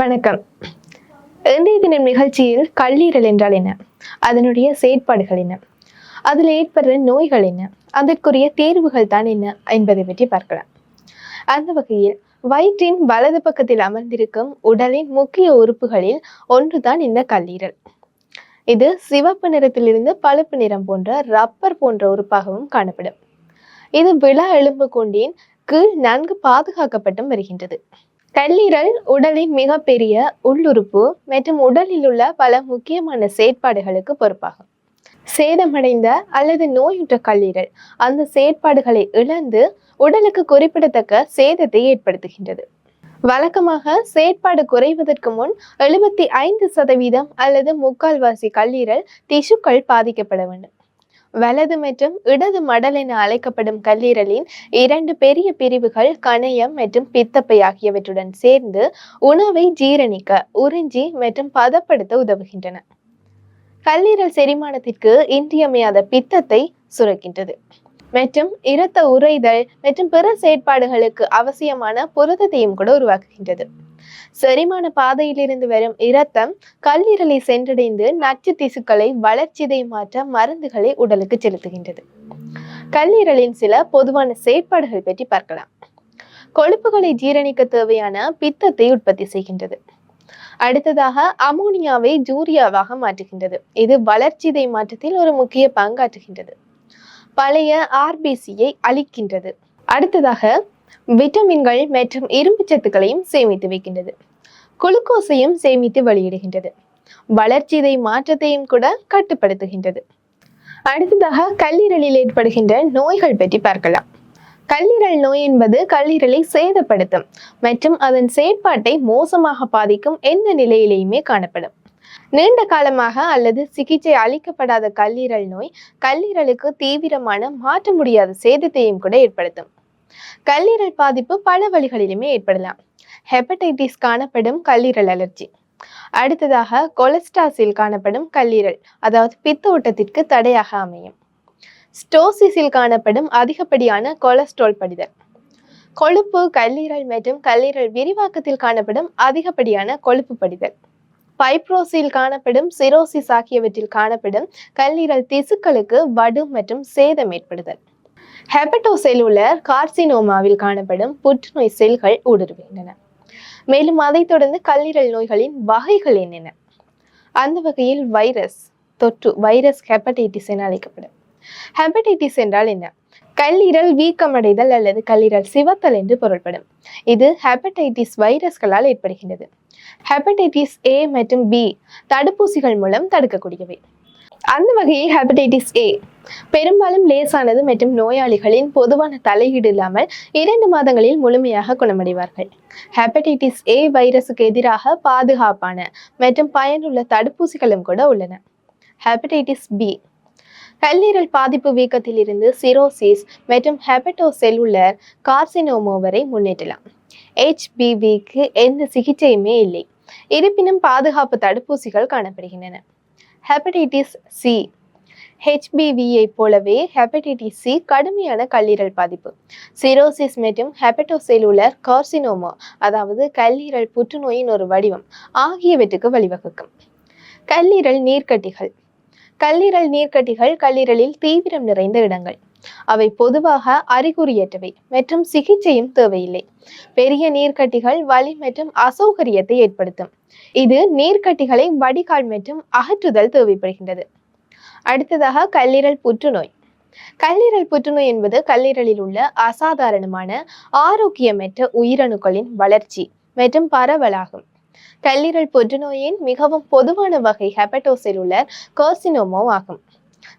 வணக்கம். இன்றைய தினம் நிகழ்ச்சியில் கல்லீரல் என்றால் என்ன? அதனுடைய செயற்பாடுகள் என்ன? அதில் ஏற்படுற நோய்கள் என்ன? அதற்குரிய தேர்வுகள் தான் என்ன என்பதை பற்றி பார்க்கலாம். அந்த வகையில் வயிற்றின் வலது பக்கத்தில் அமர்ந்திருக்கும் உடலின் முக்கிய உறுப்புகளில் ஒன்றுதான் இந்த கல்லீரல். இது சிவப்பு நிறத்திலிருந்து பழுப்பு நிறம் போன்ற ரப்பர் போன்ற உறுப்பாகவும் காணப்படும். இது விழா எலும்பு கொண்டின் கீழ் நன்கு பாதுகாக்கப்பட்டும் வருகின்றது. கல்லீரல் உடலின் மிகப்பெரிய உள்ளுறுப்பு மற்றும் உடலில் உள்ள பல முக்கியமான செயற்பாடுகளுக்கு பொறுப்பாகும். சேதமடைந்த அல்லது நோயுற்ற கல்லீரல் அந்த செயற்பாடுகளை இழந்து உடலுக்கு குறிப்பிடத்தக்க சேதத்தை ஏற்படுத்துகின்றது. வழக்கமாக செயற்பாடு குறைவதற்கு முன் எழுபத்தி ஐந்து சதவீதம் அல்லது முக்கால்வாசி கல்லீரல் திசுக்கள் பாதிக்கப்பட வேண்டும். வலது மற்றும் இடது மடல் என அழைக்கப்படும் கல்லீரலின் இரண்டு பெரிய பிரிவுகள் கணையம் மற்றும் பித்தப்பை ஆகியவற்றுடன் சேர்ந்து உணவை ஜீரணிக்க உறிஞ்சி மற்றும் பதப்படுத்த உதவுகின்றன. கல்லீரல் செரிமானத்திற்கு இன்றியமையாத பித்தத்தை சுரக்கின்றது. மற்றும் இரத்த உறைதல் மற்றும் பிற செயற்பாடுகளுக்கு அவசியமான புரதத்தையும் கூட உருவாக்குகின்றது. செரிமான பாதையிலிருந்து வரும் இரத்தம் கல்லீரலை சென்றடைந்து நச்சு திசுக்களை வளர்ச்சிதை மாற்ற மருந்துகளை உடலுக்கு செலுத்துகின்றது. கல்லீரலின் சில பொதுவான செயற்பாடுகள் பற்றி பார்க்கலாம். கொழுப்புகளை ஜீரணிக்க தேவையான பித்தத்தை உற்பத்தி செய்கின்றது. அடுத்ததாக அமோனியாவை ஜூரியாவாக மாற்றுகின்றது. இது வளர்ச்சிதை மாற்றத்தில் ஒரு முக்கிய பங்காற்றுகின்றது. பழைய ஆர்பிசியை அழிக்கின்றது. அடுத்ததாக விட்டமின்கள் மற்றும் இரும்பு சத்துக்களையும் சேமித்து வைக்கின்றது. குளுக்கோஸையும் சேமித்து வெளியிடுகின்றது. வளர்ச்சிதை மாற்றத்தையும் கூட கட்டுப்படுத்துகின்றது. அடுத்ததாக கல்லீரலில் ஏற்படுகின்ற நோய்கள் பற்றி பார்க்கலாம். கல்லீரல் நோய் என்பது கல்லீரலை சேதப்படுத்தும் மற்றும் அதன் செயற்பாட்டை மோசமாக பாதிக்கும் எந்த நிலையிலேயுமே காணப்படும். நீண்ட காலமாக அல்லது சிகிச்சை அளிக்கப்படாத கல்லீரல் நோய் கல்லீரலுக்கு தீவிரமான மாற்ற முடியாத சேதத்தையும் கூட ஏற்படுத்தும். கல்லீரல் பாதிப்பு பல வழிகளிலுமே ஏற்படலாம். ஹெப்படைட்டிஸ் காணப்படும் கல்லீரல் அலர்ஜி. அடுத்ததாக கொலஸ்டாசில் காணப்படும் கல்லீரல் அதாவது பித்த ஓட்டத்திற்கு தடையாக அமையும். ஸ்டோசிஸில் காணப்படும் அதிகப்படியான கொலஸ்ட்ரால் படிதல். கொழுப்பு கல்லீரல் மற்றும் கல்லீரல் விரிவாக்கத்தில் காணப்படும் அதிகப்படியான கொழுப்பு படிதல். பைப்ரோசில் காணப்படும் சிரோசிஸ் ஆகியவற்றில் காணப்படும் கல்லீரல் திசுக்களுக்கு வடு மற்றும் சேதம் ஏற்படுதல். ஹெபட்டோசெல்லுலர் கார்சினோமாவில் காணப்படும் புற்றுநோய் செல்கள் ஊடுருவுகின்றன. மேலும் அதைத் தொடர்ந்து கல்லீரல் நோய்களின் வகைகள் என்னென்ன? அந்த வகையில் வைரஸ் தொற்று வைரஸ் ஹெப்படைட்டிஸ் என அழைக்கப்படும். ஹெப்படைட்டிஸ் என்றால் என்ன? கல்லீரல் வீக்கமடைதல் அல்லது கல்லீரல் சிவத்தல் என்று பொருள்படும். இது ஹெப்படைட்டிஸ் வைரஸ்களால் ஏற்படுகின்றது. ஹெப்படைட்டிஸ் ஏ மற்றும் பி தடுப்பூசிகள் மூலம் தடுக்கக்கூடியவை. அந்த வகையில் ஹெப்படைட்டிஸ் ஏ பெரும்பாலும் லேசானது மற்றும் நோயாளிகளின் பொதுவான தலையீடு இல்லாமல் இரண்டு மாதங்களில் முழுமையாக குணமடைவார்கள். ஹெப்படைட்டிஸ் ஏ வைரஸுக்கு எதிராக பாதுகாப்பான மற்றும் பயனுள்ள தடுப்பூசிகளும் கூட உள்ளன. ஹெப்படைட்டிஸ் பி கல்லீரல் பாதிப்பு வீக்கத்திலிருந்து சிரோசிஸ் மற்றும் ஹெப்படோசெல்லுலர் கார்சினோமோ வரை முன்னேற்றலாம். ஹெச்பிவிக்கு எந்த சிகிச்சையுமே இல்லை. இருப்பினும் பாதுகாப்பு தடுப்பூசிகள் காணப்படுகின்றன. ஹெப்படைட்டிஸ் சி ஹெச்பிவியை போலவே ஹெப்படைட்டிஸ் சி கடுமையான கல்லீரல் பாதிப்பு. சிரோசிஸ் மற்றும் ஹெப்படோசெல்லுலர் கார்சினோமா அதாவது கல்லீரல் புற்றுநோயின் ஒரு வடிவம் ஆகியவற்றுக்கு வழிவகுக்கும். கல்லீரல் நீர்க்கட்டிகள். கல்லீரல் நீர்க்கட்டிகள் கல்லீரலில் தீவிரம் நிறைந்த இடங்கள். அவை பொதுவாக அறிகுறியற்றவை மற்றும் சிகிச்சையும் தேவையில்லை. பெரிய நீர்க்கட்டிகள் வலி மற்றும் அசௌகரியத்தை ஏற்படுத்தும். இது நீர்க்கட்டிகளை வடிகால் மற்றும் அகற்றுதல் தேவைப்படுகின்றது. அடுத்ததாக கல்லீரல் புற்றுநோய். கல்லீரல் புற்றுநோய் என்பது கல்லீரலில் உள்ள அசாதாரணமான ஆரோக்கியமற்ற உயிரணுக்களின் வளர்ச்சி மற்றும் பரவலாகும். கல்லீரல் புற்றுநோயின் மிகவும் பொதுவான வகை ஹெப்படோசெல்லுலர் கார்சினோமோ ஆகும்.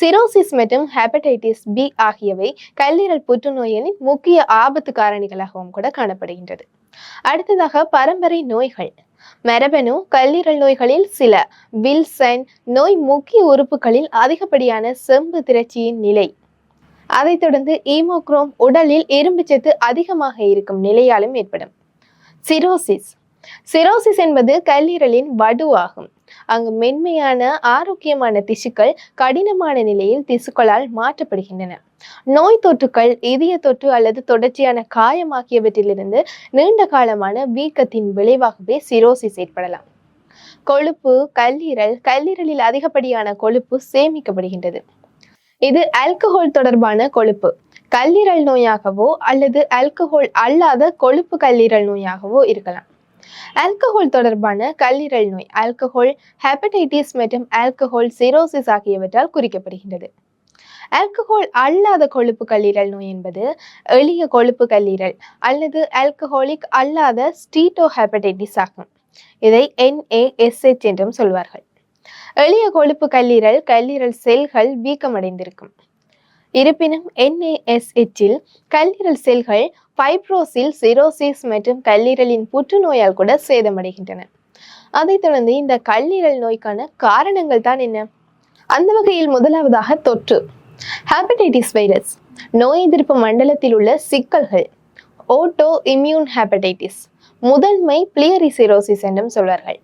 சிரோசிஸ் மற்றும் ஹெபடைட்டிஸ் பி ஆகியவை கல்லீரல் புற்றுநோயின் முக்கிய ஆபத்து காரணிகளாகவும் கூட காணப்படுகின்றது. அடுத்ததாக பரம்பரை நோய்கள். மரபணு கல்லீரல் நோய்களில் சில. வில்சன் நோய் முக்கிய உறுப்புகளில் அதிகப்படியான செம்பு திரட்சியின் நிலை. அதைத் தொடர்ந்து ஈமோக்ரோம் உடலில் இரும்புச்சத்து அதிகமாக இருக்கும் நிலையாலும் ஏற்படும். சிரோசிஸ். சிரோசிஸ் என்பது கல்லீரலின் வடுவாகும். அங்கு மென்மையான ஆரோக்கியமான திசுக்கள் கடினமான நிலையில் திசுக்களால் மாற்றப்படுகின்றன. நோய் தொற்றுக்கள் இதய தொற்று அல்லது தொடர்ச்சியான காயம் ஆகியவற்றிலிருந்து நீண்ட காலமான வீக்கத்தின் விளைவாகவே சிரோசிஸ் ஏற்படலாம். கொழுப்பு கல்லீரல் கல்லீரலில் அதிகப்படியான கொழுப்பு சேமிக்கப்படுகின்றது. இது ஆல்கஹால் தொடர்பான கொழுப்பு. கல்லீரல் நோயாகவோ அல்லது ஆல்கஹால் அல்லாத கொழுப்பு கல்லீரல் நோயாகவோ இருக்கலாம். ஆல்கஹால் தொடர்பான கல்லீரல் நோய் ஆல்கஹால் ஹெப்படைட்டிஸ் மற்றும் ஆல்கஹால் சிரோசிஸ் ஆகியவற்றால் குறிக்கப்படுகின்றது. ஆல்கஹால் அல்லாத கொழுப்பு கல்லீரல் நோய் என்பது எளிய கொழுப்பு கல்லீரல் அல்லது ஆல்கஹாலிக் அல்லாத ஸ்டீட்டோ ஹெப்படைட்டிஸ் ஆகும். இதை என்ஏஎஸ்ஹெச் என்றும் சொல்வார்கள். எளிய கொழுப்பு கல்லீரல் கல்லீரல் செல்கள் வீக்கமடைந்திருக்கும். இருப்பினும் என்ஏஎஸ்ஹெச்சில் கல்லீரல் செல்கள் ஃபைப்ரோசில் சிரோசிஸ் மற்றும் கல்லீரலின் புற்றுநோயால் கூட சேதமடைகின்றன. அதைத் தொடர்ந்து இந்த கல்லீரல் நோய்க்கான காரணங்கள் தான் என்ன? அந்த வகையில் முதலாவதாக தொற்று. ஹேப்படைட்டிஸ் வைரஸ் நோய் எதிர்ப்பு மண்டலத்தில் உள்ள சிக்கல்கள். ஓட்டோ இம்யூன் ஹேப்படைட்டிஸ் முதன்மை பிளியரிசிரோசிஸ் என்றும் சொல்வார்கள்.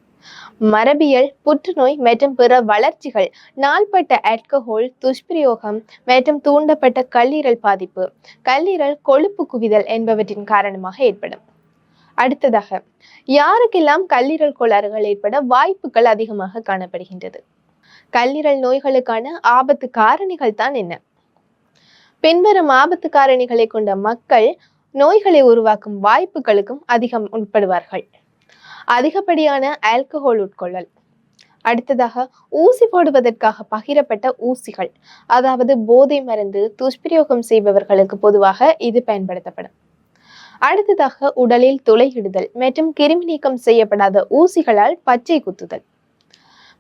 மரபியல் புற்றுநோய் மற்றும் பிற வளர்ச்சிகள் நாள்பட்ட ஆல்கஹோல் துஷ்பிரயோகம் மற்றும் தூண்டப்பட்ட கல்லீரல் பாதிப்பு. கல்லீரல் கொழுப்பு குவிதல் என்பவற்றின் காரணமாக ஏற்படும். அடுத்ததாக யாருக்கெல்லாம் கல்லீரல் கோளாறுகள் ஏற்பட வாய்ப்புகள் அதிகமாக காணப்படுகின்றது? கல்லீரல் நோய்களுக்கான ஆபத்து காரணிகள் தான் என்ன? பின்வரும் ஆபத்து காரணிகளை கொண்ட மக்கள் நோய்களை உருவாக்கும் வாய்ப்புகளுக்கும் அதிகம் உட்படுவார்கள். அதிகப்படியான ஆல்கஹால் உட்கொள்ளல். அடுத்ததாக ஊசி போடுவதற்காக பகிரப்பட்ட ஊசிகள் அதாவது போதை மருந்து துஷ்பிரயோகம் செய்பவர்களுக்கு பொதுவாக இது பயன்படுத்தப்படும். அடுத்ததாக உடலில் துளையிடுதல் மற்றும் கிருமி நீக்கம் செய்யப்படாத ஊசிகளால் பச்சை குத்துதல்.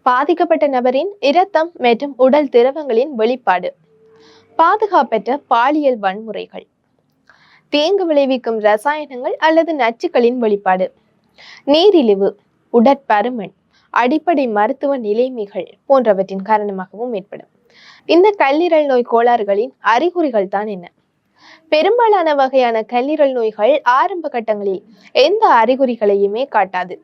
பாதிக்கப்பட்ட நபரின் இரத்தம் மற்றும் உடல் திரவங்களின் வெளிப்பாடு. பாதுகாப்பற்ற பாலியல் வன்முறைகள். தீங்கு விளைவிக்கும் ரசாயனங்கள் அல்லது நச்சுக்களின் வெளிப்பாடு. நீரிழிவு உடற்பருமன் அடிப்படை மருத்துவ நிலைமைகள் போன்றவற்றின் காரணமாகவும் ஏற்படும். இந்த கல்லீரல் நோய் கோளாறுகளின் அறிகுறிகள் தான் என்ன? பெரும்பாலான வகையான கல்லீரல் நோய்கள் ஆரம்ப கட்டங்களில் எந்த அறிகுறிகளையுமே காட்டாது.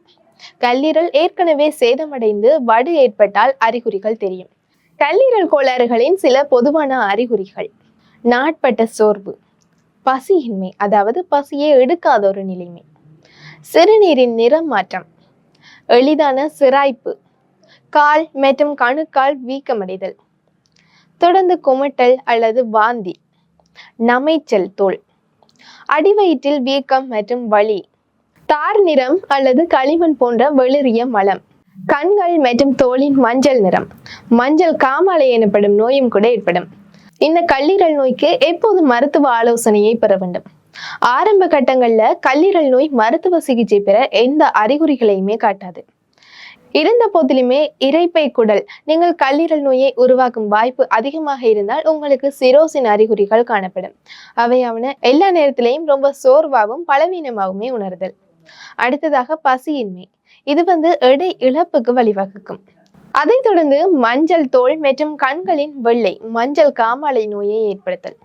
கல்லீரல் ஏற்கனவே சேதமடைந்து வடு ஏற்பட்டால் அறிகுறிகள் தெரியும். கல்லீரல் கோளாறுகளின் சில பொதுவான அறிகுறிகள். நாட்பட்ட சோர்வு பசியின்மை அதாவது பசியை எடுக்காத ஒரு நிலைமை. சிறுநீரின் நிறம் மாற்றம் எளிதான சிராய்ப்பு. கால் மற்றும் கணுக்கால் வீக்கமடைதல். தொடர்ந்து குமட்டல் அல்லது வாந்தி. நமைச்சல் தோல். அடிவயிற்றில் வீக்கம் மற்றும் வலி. தார் நிறம் அல்லது களிமண் போன்ற வெளிரிய மலம். கண்கள் மற்றும் தோலின் மஞ்சள் நிறம். மஞ்சள் காமாலை எனப்படும் நோயும் கூட ஏற்படும். இந்த கல்லீரல் நோய்க்கு எப்போது மருத்துவ ஆலோசனையை பெற வேண்டும்? ஆரம்ப கட்டங்கள்ல கல்லீரல் நோய் மருத்துவ சிகிச்சை பெற எந்த அறிகுறிகளையுமே காட்டாது. இருந்த போதிலுமே இறைப்பை குடல் நீங்கள் கல்லீரல் நோயை உருவாக்கும் வாய்ப்பு அதிகமாக இருந்தால் உங்களுக்கு சிரோசின் அறிகுறிகள் காணப்படும். அவையாவன எல்லா நேரத்திலையும் ரொம்ப சோர்வாகவும் பலவீனமாகவுமே உணர்தல். அடுத்ததாக பசியின்மை. இது வந்து எடை இழப்புக்கு வழிவகுக்கும். அதைத் தொடர்ந்து மஞ்சள் தோல் மற்றும் கண்களின் வெள்ளை மஞ்சள் காமாலை நோயை ஏற்படுத்தல்.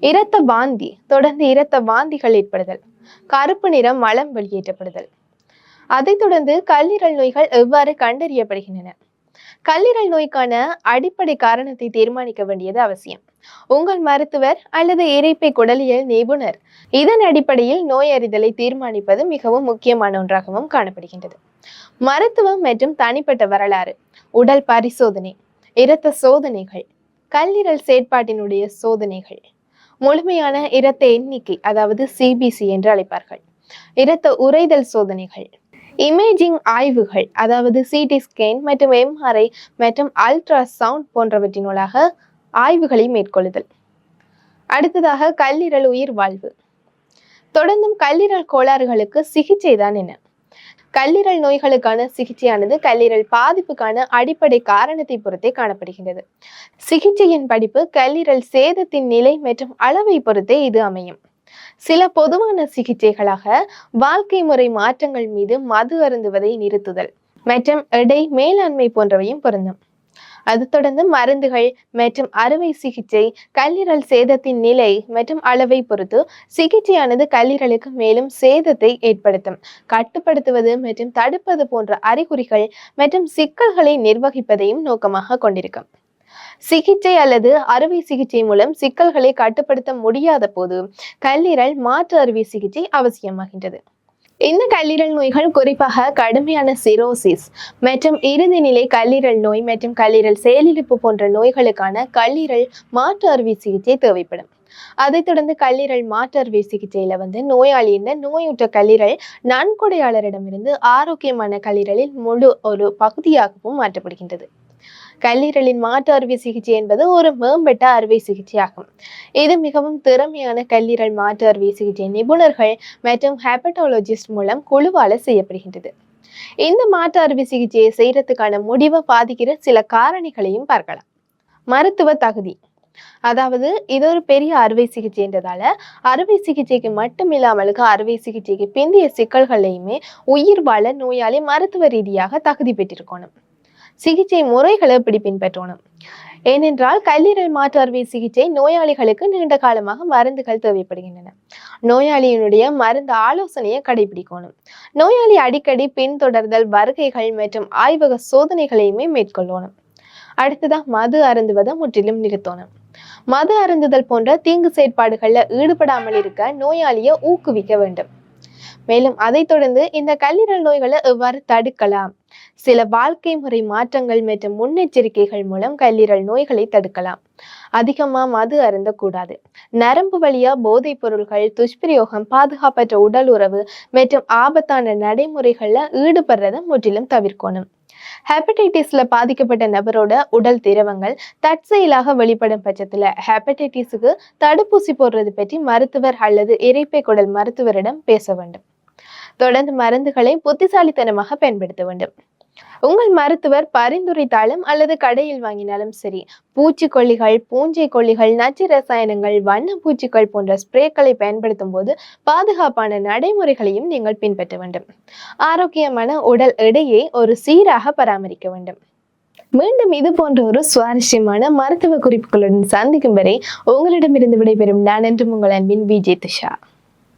இரத்த வாந்தி தொடர்ந்து இரத்த வாந்திகள் ஏற்படுதல். கருப்பு நிறம் மலம் வெளியேற்றப்படுதல். அதைத் தொடர்ந்து கல்லீரல் நோய்கள் எவ்வாறு கண்டறியப்படுகின்றன? கல்லீரல் நோய்க்கான அடிப்படை காரணத்தை தீர்மானிக்க வேண்டியது அவசியம். உங்கள் மருத்துவர் அல்லது இறைப்பை குடலியல் நிபுணர் இதன் அடிப்படையில் நோய் அறிதலை தீர்மானிப்பது மிகவும் முக்கியமான ஒன்றாகவும் காணப்படுகின்றது. மருத்துவம் மற்றும் தனிப்பட்ட வரலாறு உடல் பரிசோதனை இரத்த சோதனைகள் கல்லீரல் செயற்பாட்டினுடைய சோதனைகள். முழுமையான இரத்த எண்ணிக்கை அதாவது சிபிசி என்று அழைப்பார்கள். இரத்த உறைதல் சோதனைகள் இமேஜிங் ஆய்வுகள் அதாவது சிடி ஸ்கேன் மற்றும் எம்ஆர்ஐ மற்றும் அல்ட்ரா சவுண்ட் போன்றவற்றினூலாக ஆய்வுகளை மேற்கொள்ளுதல். அடுத்ததாக கல்லீரல் உயிர் வாழ்வு. தொடர்ந்தும் கல்லீரல் கோளாறுகளுக்கு சிகிச்சை தான் என்ன கல்லீரல் நோய்களுக்கான சிகிச்சையானது கல்லீரல் பாதிப்புக்கான அடிப்படை காரணத்தை பொறுத்தே காணப்படுகின்றது. சிகிச்சையின் படிப்பு கல்லீரல் சேதத்தின் நிலை மற்றும் அளவை பொறுத்தே இது அமையும். சில பொதுவான சிகிச்சைகளாக வாழ்க்கை முறை மாற்றங்கள் மீது மது அருந்துவதை நிறுத்துதல் மற்றும் எடை மேலாண்மை போன்றவையும் பொருந்தும். அது தொடர்ந்து மருந்துகள் மற்றும் அறுவை சிகிச்சை கல்லீரல் சேதத்தின் நிலை மற்றும் அளவை பொறுத்து சிகிச்சையானது கல்லீரலுக்கு மேலும் சேதத்தை ஏற்படுத்தும். கட்டுப்படுத்துவது மற்றும் தடுப்பது போன்ற அறிகுறிகள் மற்றும் சிக்கல்களை நிர்வகிப்பதையும் நோக்கமாக கொண்டிருக்கும். சிகிச்சை அல்லது அறுவை சிகிச்சை மூலம் சிக்கல்களை கட்டுப்படுத்த முடியாத போது கல்லீரல் மாற்று அறுவை சிகிச்சை அவசியமாகின்றது. இந்த கல்லீரல் நோய்கள் குறிப்பாக கடுமையான சிரோசிஸ் மற்றும் இறுதி நிலை கல்லீரல் நோய் மற்றும் கல்லீரல் செயலிழப்பு போன்ற நோய்களுக்கான கல்லீரல் மாற்று அறுவை சிகிச்சை தேவைப்படும். அதைத் தொடர்ந்து கல்லீரல் மாற்று அறுவை சிகிச்சையில வந்து நோயாளியின் நோயுற்ற கல்லீரல் நன்கொடையாளரிடமிருந்து ஆரோக்கியமான கல்லீரலில் முழு ஒரு பகுதியாகவும் மாற்றப்படுகின்றது. கல்லீரலின் மாற்று அறுவை சிகிச்சை என்பது ஒரு மேம்பட்ட அறுவை சிகிச்சையாகும். இது மிகவும் திறமையான கல்லீரல் மாற்று அறுவை சிகிச்சை நிபுணர்கள் மற்றும் ஹெபட்டாலஜிஸ்ட் மூலம் குழுவால செய்யப்படுகின்றது. இந்த மாற்று அறுவை சிகிச்சையை செய்யறதுக்கான முடிவை பாதிக்கிற சில காரணிகளையும் பார்க்கலாம். மருத்துவ தகுதி. அதாவது இது ஒரு பெரிய அறுவை சிகிச்சைன்றதால அறுவை சிகிச்சைக்கு மட்டும் இல்லாமலுக்கு அறுவை சிகிச்சைக்கு பிந்தைய சிக்கல்களையுமே உயிர் வாழ நோயாளி மருத்துவ ரீதியாக தகுதி பெற்றிருக்கணும். சிகிச்சை முறைகளை இப்படி பின்பற்றணும். ஏனென்றால் கல்லீரல் மாற்று அறுவை சிகிச்சை நோயாளிகளுக்கு நீண்ட காலமாக மருந்துகள் தேவைப்படுகின்றன. நோயாளியினுடைய மருந்து ஆலோசனையை கடைபிடிக்கணும். நோயாளி அடிக்கடி பின்தொடர்தல் வருகைகள் மற்றும் ஆய்வக சோதனைகளையுமே மேற்கொள்ளணும். அடுத்ததாக மது அருந்துவதை முற்றிலும் நிறுத்தணும். மது அருந்துதல் போன்ற தீங்கு செயற்பாடுகள்ல ஈடுபடாமல் இருக்க நோயாளியை ஊக்குவிக்க வேண்டும். மேலும் அதைத் தொடர்ந்து இந்த கல்லீரல் நோய்களை எவ்வாறு தடுக்கலாம்? சில வாழ்க்கை முறை மாற்றங்கள் மற்றும் முன்னெச்சரிக்கைகள் மூலம் கல்லீரல் நோய்களை தடுக்கலாம். அதிகமா மது அருந்தக்கூடாது. நரம்பு வழியா போதைப் பொருள்கள் துஷ்பிரயோகம் பாதுகாப்பற்ற உடல் உறவு மற்றும் ஆபத்தான நடைமுறைகள்ல ஈடுபடுறதை முற்றிலும் தவிர்க்கணும். ஹெப்படைட்டிஸில் பாதிக்கப்பட்ட நபரோட உடல் திரவங்கள் தற்செயலாக வெளிப்படும் பட்சத்துல ஹெப்படைட்டிஸுக்கு தடுப்பூசி போடுறது பற்றி மருத்துவர் அல்லது இறைப்பை குடல் மருத்துவரிடம் பேச வேண்டும். தொடர்ந்து மருந்துகளை புத்திசாலித்தனமாக பயன்படுத்த வேண்டும். உங்கள் மருத்துவர் பரிந்துரைத்தாலும் அல்லது கடையில் வாங்கினாலும் சரி பூச்சிக்கொல்லிகள் பூஞ்சை கொல்லிகள் நச்சு ரசாயனங்கள் வண்ண பூச்சிகள் போன்ற ஸ்ப்ரேக்களை பயன்படுத்தும் போது பாதுகாப்பான நடைமுறைகளையும் நீங்கள் பின்பற்ற வேண்டும். ஆரோக்கியமான உடல் எடையை ஒரு சீராக பராமரிக்க வேண்டும். மீண்டும் இது போன்ற ஒரு சுவாரஸ்யமான மருத்துவ குறிப்புகளுடன் சந்திக்கும் வரை உங்களிடமிருந்து விடைபெறும் நான் என்றும் உங்கள் அன்பின் விஜய் துஷா.